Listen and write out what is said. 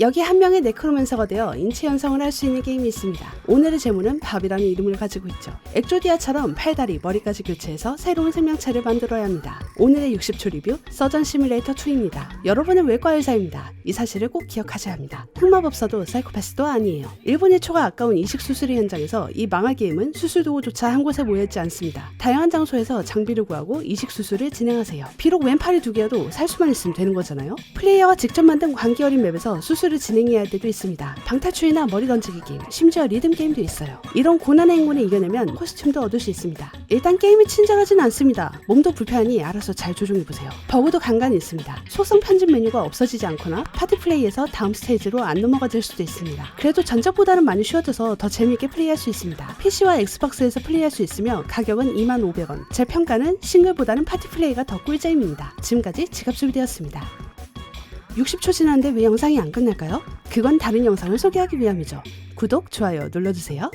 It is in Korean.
여기 한 명의 네크로맨서가 되어 인체 연성을 할 수 있는 게임이 있습니다. 오늘의 제목은 밥이라는 이름을 가지고 있죠. 엑조디아처럼 팔다리, 머리까지 교체해서 새로운 생명체를 만들어야 합니다. 오늘의 60초 리뷰 서전 시뮬레이터 2입니다. 여러분은 외과 의사입니다. 이 사실을 꼭 기억하셔야 합니다. 흑마법사도 사이코패스도 아니에요. 1분의 초가 아까운 이식 수술의 현장에서 이 망할 게임은 수술 도구조차 한 곳에 모여있지 않습니다. 다양한 장소에서 장비를 구하고 이식 수술을 진행하세요. 비록 왼팔이 두 개여도 살 수만 있으면 되는 거잖아요. 플레이어가 직접 만든 관계 어린 맵에서 수술을 진행해야 할 때도 있습니다. 방탈출이나 머리 던지기 게임, 심지어 리듬 게임도 있어요. 이런 고난의 행운을 이겨내면 코스튬도 얻을 수 있습니다. 일단 게임이 친절하진 않습니다. 몸도 불편하니 알아서 잘 조종해보세요. 버그도 간간히 있습니다. 속성 편집 메뉴가 없어지지 않거나 파티 플레이에서 다음 스테이지로 안 넘어가 될 수도 있습니다. 그래도 전작보다는 많이 쉬워져서 더 재미있게 플레이할 수 있습니다. PC와 엑스박스에서 플레이할 수 있으며 가격은 2,500원. 제 평가는 싱글보다는 파티 플레이가 더 꿀잼입니다. 지금까지 지갑수비되었습니다. 60초 지났는데 왜 영상이 안 끝날까요? 그건 다른 영상을 소개하기 위함이죠. 구독, 좋아요 눌러주세요.